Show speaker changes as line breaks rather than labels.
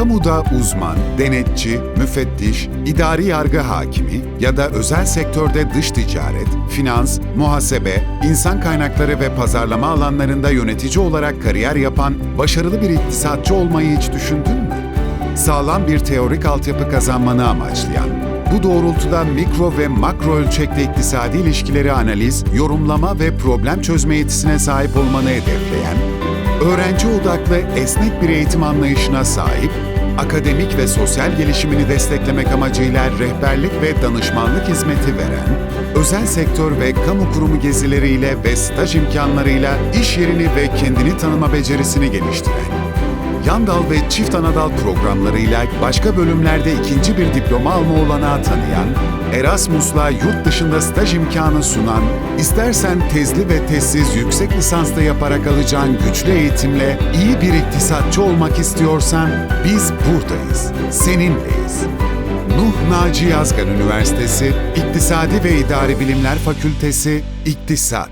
Kamuda uzman, denetçi, müfettiş, idari yargı hakimi ya da özel sektörde dış ticaret, finans, muhasebe, insan kaynakları ve pazarlama alanlarında yönetici olarak kariyer yapan başarılı bir iktisatçı olmayı hiç düşündün mü? Sağlam bir teorik altyapı kazanmanı amaçlayan, bu doğrultuda mikro ve makro ölçekli iktisadi ilişkileri analiz, yorumlama ve problem çözme yetisine sahip olmanı hedefleyen, öğrenci odaklı esnek bir eğitim anlayışına sahip, akademik ve sosyal gelişimini desteklemek amacıyla rehberlik ve danışmanlık hizmeti veren, özel sektör ve kamu kurumu gezileriyle ve staj imkanlarıyla iş yerini ve kendini tanıma becerisini geliştiren, yan dal ve çift anadal programlarıyla başka bölümlerde ikinci bir diploma alma olanağı tanıyan, Erasmus'la yurt dışında staj imkanı sunan, istersen tezli ve tezsiz yüksek lisansta yaparak alacağın güçlü eğitimle iyi bir iktisatçı olmak istiyorsan biz buradayız, seninleyiz. Nuh Naci Yazgan Üniversitesi İktisadi ve İdari Bilimler Fakültesi İktisat